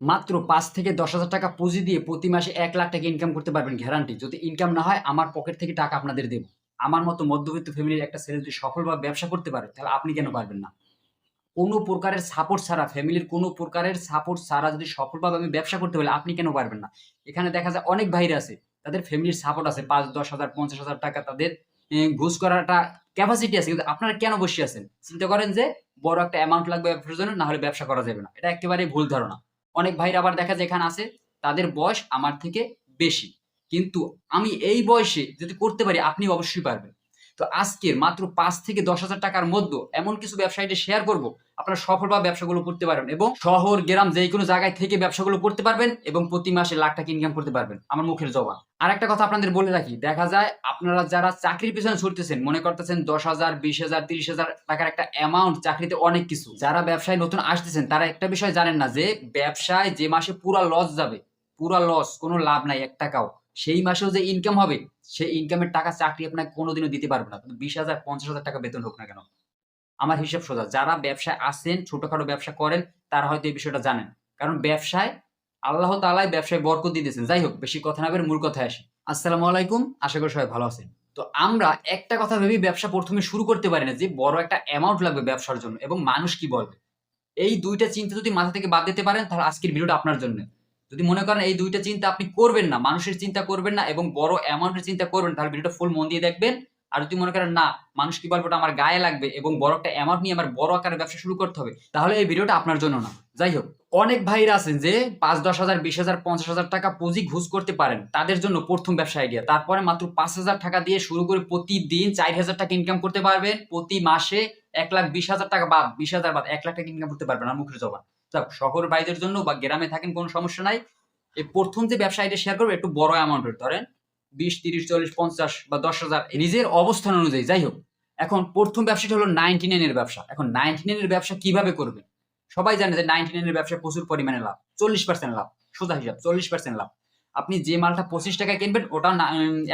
মাত্র পাঁচ থেকে দশ হাজার টাকা পুঁজি দিয়ে প্রতি মাসে এক লাখ টাকা ইনকাম করতে পারবেন গ্যারান্টি যদি ইনকাম না হয়, আমার পকেট থেকে টাকা আপনাদের দেবো। আমার মতো মধ্যবিত্ত ফ্যামিলির একটা ছেলে যদি সফলভাবে ব্যবসা করতে পারে, তাহলে আপনি কেন পারবেন না? কোনো প্রকারের সাপোর্ট ছাড়া ফ্যামিলির কোনো প্রকারের সাপোর্ট ছাড়া যদি সফলভাবে আমি ব্যবসা করতে পারি, আপনি কেন পারবেন না? এখানে দেখা যায় অনেক ভাইরা আছে, তাদের ফ্যামিলির সাপোর্ট আছে, পাঁচ, দশ হাজার, পঞ্চাশ হাজার টাকা তাদের ঘুষ করাটা ক্যাপাসিটি আছে, কিন্তু আপনারা কেন বসে আছেন? চিন্তা করেন যে, বড় একটা অ্যামাউন্ট লাগবে ব্যবসার জন্য, না হলে ব্যবসা করা যাবে না। এটা একেবারেই ভুল ধারণা। অনেক ভাইরা আবার দেখা যায় এখানে আছে, তাদের বয়স আমার থেকে বেশি। কিন্তু আমি এই বয়সে যদি করতে পারি আপনি অবশ্যই পারবেন। তো আজকের মাত্র পাঁচ থেকে দশ হাজার টাকার মধ্যে এমন কিছু ব্যবসায়ীদের শেয়ার করব। আপনারা সফলভাবে ব্যবসাগুলো করতে পারবেন এবং শহর, গ্রাম যে কোনো জায়গায় থেকে ব্যবসাগুলো করতে পারবেন এবং প্রতি মাসে লাখ টাকা ইনকাম করতে পারবেন। আমার মুখের জবান। আর একটা কথা আপনাদের বলে রাখি, দেখা যায় আপনারা যারা চাকরির পিছনে ছুটতেছেন, মনে করতেছেন দশ হাজার, বিশ হাজার, তিরিশ হাজার টাকার একটা অ্যামাউন্ট চাকরিতে অনেক কিছু। যারা ব্যবসায় নতুন আসতেছেন, তারা একটা বিষয় জানেন না যে ব্যবসায় যে মাসে পুরা লস যাবে, পুরা লস কোনো লাভ নাই, এক টাকাও। সেই মাসেও যে ইনকাম হবে, সেই ইনকামের টাকা চাকরি আপনাকে কোনোদিনও দিতে পারবে না। বিশ হাজার, পঞ্চাশ হাজার টাকা বেতন হোক না কেন। আমার হিসাব সোজা, যারা ব্যবসায় আসেন ছোটখাটো ব্যবসা করেন, তারা হয়তো এই বিষয়টা জানেন। কারণ ব্যবসায় আল্লাহ তালাই ব্যবসায় বরকত দিতেছেন। যাই হোক, বেশি কথা না বের মূল কথায় আসি। আসসালামু আলাইকুম, আশা করি সবাই ভালো আছেন। তো আমরা একটা কথা ভেবে ব্যবসা প্রথমে শুরু করতে পারি না যে বড় একটা অ্যামাউন্ট লাগবে ব্যবসার জন্য এবং মানুষ কি বলবে। এই দুইটা চিন্তা যদি মাথা থেকে বাদ দিতে পারেন, তাহলে আজকের ভিডিওটা আপনার জন্য। যদি মনে করেন এই দুইটা চিন্তা আপনি করবেন না, মানুষের চিন্তা করবেন না এবং বড় অ্যামাউন্টের চিন্তা করবেন, তাহলে ভিডিওটা ফুল মন দিয়ে দেখবেন। আর যদি মনে করেন না, মানুষ কি বলবে আমার গায়ে লাগবে এবং বড় একটা অ্যামাউন্ট নিয়ে আমার বড় আকারে ব্যবসা শুরু করতে হবে, তাহলে এই ভিডিওটা আপনার জন্য না। যাই হোক, অনেক ভাইরা আছেন যে পাঁচ, দশ হাজার, বিশ হাজার, পঞ্চাশ হাজার টাকা পুঁজি ঘুষ করতে পারেন, তাদের জন্য প্রথম ব্যবসা আইডিয়া তারপরে মাত্র পাঁচ হাজার টাকা দিয়ে শুরু করে প্রতিদিন চার হাজার টাকা ইনকাম করতে পারবেন, প্রতি মাসে এক লাখ বিশ হাজার টাকা বা বিশ হাজার বাদ এক লাখ টাকা ইনকাম করতে পারবেন আর মুখের জবান। শহর ভাইদের জন্য বা গ্রামে থাকেন কোনো সমস্যা নাই। এই প্রথম যে ব্যবসা আইডিয়া শেয়ার করব, একটু বড় অ্যামাউন্টের ধরেন বিশ, তিরিশ, চল্লিশ, পঞ্চাশ বা দশ হাজার নিজের অবস্থান অনুযায়ী, যাই হোক। এখন প্রথম ব্যবসাটা হলো নাইনটি নাইনের ব্যবসা। এখন নাইনটি নাইনের ব্যবসা কীভাবে করবেন? সবাই জানে যে নাইনটি নাইনের ব্যবসায় প্রচুর পরিমাণে লাভ, চল্লিশ পার্সেন্ট লাভ, সোজা হিসাব, চল্লিশ পার্সেন্ট লাভ। আপনি যে মালটা পঁচিশ টাকায় কিনবেন, ওটা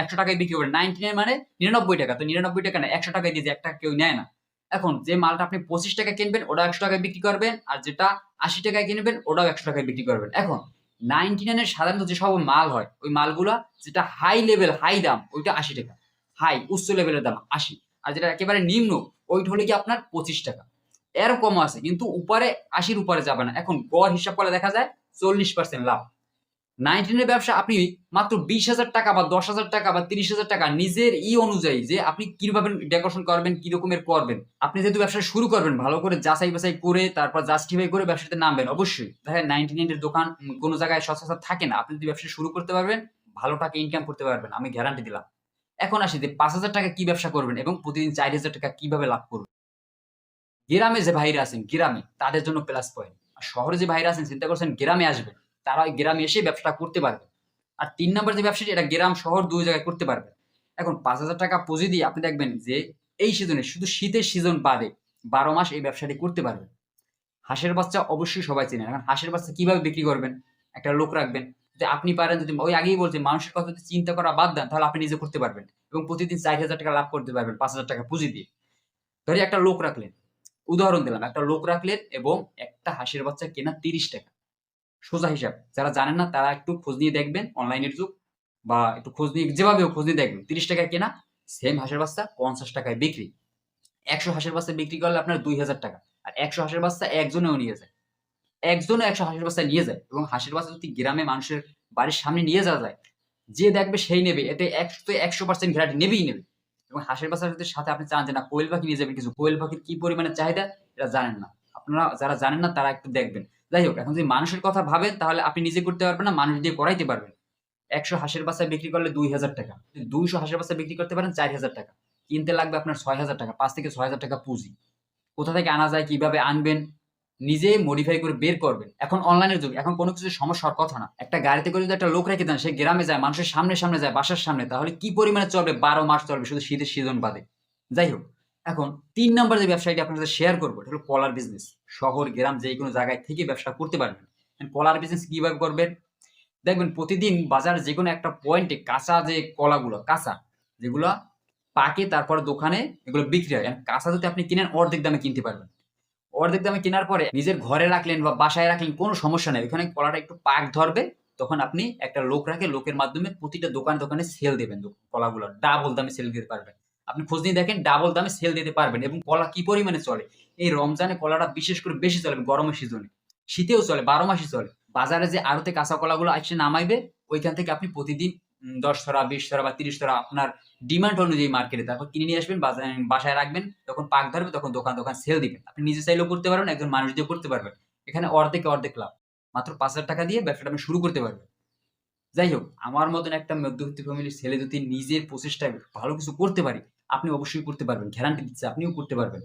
একশো টাকায় বিক্রি করবেন। নাইনটি নাইন মানে নিরানব্বই টাকা, তো নিরানব্বই টাকা না, একশো টাকায় দিয়ে যে একটা কেউ নেয় না। এখন যে মালটা আপনি পঁচিশ টাকায় কিনবেন ওটা একশো টাকায় বিক্রি করবেন, আর যেটা আশি টাকায় কিনবেন, ওটাও একশো টাকায় বিক্রি করবেন। এখন নাইনটি নাইনের সাধারণত যেসব মাল হয়, ওই মালগুলা যেটা হাই লেভেল হাই দাম, ওইটা আশি টাকা। হাই উচ্চ লেভেলের দাম, আশি। আর যেটা একেবারে নিম্ন, ওইটা হলে কি আপনার পঁচিশ টাকা। এর কম আছে, কিন্তু উপরে আশির উপরে যাবে না। এখন গড় হিসাব করে দেখা যায়, চল্লিশ পার্সেন্ট লাভ। নাইনটিনের ব্যবসা আপনি মাত্র বিশ হাজার টাকা বা দশ হাজার টাকা বা তিরিশ হাজার টাকা নিজের ই অনুযায়ী যে আপনি কীভাবে ডেকোরেশন করবেন কি রকমের করবেন, আপনি যেহেতু ব্যবসা শুরু করবেন, ভালো করে যাচাই বাছাই করে, তারপর জাস্টিফাই করে ব্যবসাতে নামবেন, অবশ্যই। দেখেন নাইনটি নাইনের দোকান কোনো জায়গায় সচরাচর থাকে না। আপনি যদি ব্যবসা শুরু করতে পারবেন, ভালো টাকা ইনকাম করতে পারবেন, আমি গ্যারান্টি দিলাম। এখন আসি যে পাঁচ হাজার টাকা কি ব্যবসা করবেন এবং প্রতিদিন চার হাজার টাকা কীভাবে লাভ করবেন? গ্রামে যে ভাইরা আছেন, গ্রামে, তাদের জন্য প্লাস পয়েন্ট আর শহরে যে ভাইরা আছেন, চিন্তা করছেন গ্রামে আসবেন। তারা গ্রামে এসে ব্যবসাটা করতে পারবে। আর তিন নম্বর যে ব্যবসাটি, এটা গ্রাম, শহর দুই জায়গায় করতে পারবে। এখন পাঁচ হাজার টাকা পুঁজি দিয়ে আপনি দেখবেন যে এই সিজনে শুধু শীতের সিজন বাদে বারো মাস এই ব্যবসাটি করতে পারবেন হাঁসের বাচ্চা অবশ্যই সবাই চেনেন এখন হাঁসের বাচ্চা কীভাবে বিক্রি করবেন? একটা লোক রাখবেন। যদি আপনি পারেন, যদি ওই আগেই বলছে, মানুষের কথা যদি চিন্তা করা বাদ দেন, তাহলে আপনি নিজে করতে পারবেন। এবং প্রতিদিন চার হাজার টাকা লাভ করতে পারবেন, পাঁচ হাজার টাকা পুঁজি দিয়ে। ধরি একটা লোক রাখলেন। উদাহরণ দিলাম। একটা লোক রাখলেন এবং একটা হাঁসের বাচ্চা কেনা তিরিশ টাকা। সোজা হিসাব। যারা জানেন না, তারা একটু খোঁজ নিয়ে দেখবেন অনলাইনের যুগ, বা একটু খোঁজ নিয়ে, যেভাবে খোঁজ নিয়ে দেখবেন। তিরিশ টাকায় কেনা সেম হাঁসের বাচ্চা পঞ্চাশ টাকায় বিক্রি। একশো হাঁসের বাচ্চা বিক্রি করলে আপনার দুই হাজার টাকা। আর একশো হাঁসের বাচ্চা একজনেও নিয়ে যায়। একজনে একশো হাঁসের বাচ্চা নিয়ে যায়। এবং হাঁসের বাচ্চা যদি গ্রামে মানুষের বাড়ির সামনে নিয়ে যাওয়া যায়, যে দেখবে সেই নেবে। এতে একশো একশো পার্সেন্ট গ্যারান্টি নেবেই নেবে। এবং হাঁসের বাচ্চার যদি সাথে আপনি চান যে, না, কোয়েল পাখি নিয়ে যাবেন কিছু। কোয়েল পাখির কি পরিমাণে চাহিদা, এটা জানেন না। আপনারা যারা জানেন না, তারা একটু দেখবেন। যাই হোক, এখন যদি মানুষের কথা ভাবেন, তাহলে আপনি নিজে করতে পারবেন না, মানুষ দিয়ে করাইতে পারবেন একশো হাঁসের বাচ্চা বিক্রি করলে দুই হাজার টাকা। দুইশো হাঁসের বাচ্চা বিক্রি করতে পারেন, চার হাজার টাকা। কিনতে লাগবে আপনার ছয় হাজার টাকা, পাঁচ থেকে ছয় হাজার টাকা পুঁজি। কোথা থেকে আনা যায়, কীভাবে আনবেন, নিজে মডিফাই করে বের করবেন। এখন অনলাইনের যুগ, এখন কোনো কিছু সমস্যার কথা না। একটা গাড়িতে করে যদি একটা লোক রেখে দেন, সে গ্রামে যায়, মানুষের সামনে সামনে যায়, বাসার সামনে, তাহলে কি পরিমাণে চলবে? বারো মাস চলবে, শুধু শীতের সিজন বাদে। যাই হোক এখন তিন নম্বর যে ব্যবসায়টি আপনার সাথে শেয়ার করব, এটা হলো কলার বিজনেস শহর, গ্রাম যে কোনো জায়গায় থেকে ব্যবসা করতে পারবেন। কলার বিজনেস কীভাবে করবেন? দেখবেন প্রতিদিন বাজার যে কোনো একটা পয়েন্টে কাঁচা যে কলাগুলো, কাঁচা, যেগুলো পাকে তারপর দোকানে এগুলো বিক্রি হয়। কাঁচা যদি আপনি কিনেন, অর্ধেক দামে কিনতে পারবেন। অর্ধেক দামে কেনার পরে নিজের ঘরে রাখলেন বা বাসায় রাখলেন, কোনো সমস্যা নেই। ওখানে কলাটা একটু পাক ধরবে, তখন আপনি একটা লোক রাখে, লোকের মাধ্যমে প্রতিটা দোকান দোকানে সেল দেবেন কলাগুলো। ডাবল দামে সেল দিতে পারবেন। আপনি খোঁজ নিয়ে দেখেন ডাবল দামে সেল দিতে পারবেন এবং কলা কি পরিমাণে চলে? এই রমজানে কলাটা বিশেষ করে বেশি চলে গরমের সিজনে। শীতেও চলে, বারো মাসই চলে। বাজারে যে আড়তে কাঁচা কলাগুলো আসছে নামাইবে, ওইখান থেকে আপনি প্রতিদিন দশ ধরা বিশ ধরা বা তিরিশ ধরা আপনার ডিমান্ড অনুযায়ী মার্কেটে তারপর কিনে নিয়ে আসবেন বাসায় রাখবেন তখন পাক ধরবে তখন দোকান দোকান সেল দিবেন। আপনি নিজে চাইলেও করতে পারবেন, একজন মানুষ দিয়ে করতে পারবেন। এখানে অর্ধেকে অর্ধেক লাভ। মাত্র পাঁচ হাজার টাকা দিয়ে ব্যবসাটা আপনি শুরু করতে পারবেন। যাই হোক, আমার মতন একটা মধ্যবিত্ত ফ্যামিলির ছেলে যদি নিজের প্রচেষ্টায় ভালো কিছু করতে পারি আপনি অবশ্যই করতে পারবেন। গ্যারান্টি দিচ্ছে, আপনিও করতে পারবেন।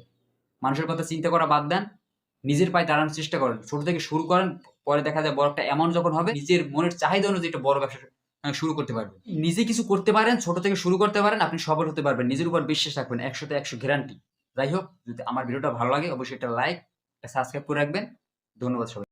মানুষের কথা চিন্তা করা বাদ দেন, নিজের পায়ে দাঁড়ানোর চেষ্টা করেন। ছোট থেকে শুরু করেন, পরে দেখা যায় বড় একটা অ্যামাউন্ট যখন হবে, নিজের মনের চাহিদা অনুযায়ী একটা বড় ব্যবসা শুরু করতে পারবেন। নিজে কিছু করতে পারেন, ছোট থেকে শুরু করতে পারেন, আপনি সফল হতে পারবেন। নিজের উপর বিশ্বাস রাখবেন, একশোতে একশো গ্যারান্টি যাই হোক, যদি আমার ভিডিওটা ভালো লাগে, অবশ্যই একটা লাইক সাবস্ক্রাইব করে রাখবেন। ধন্যবাদ সবাই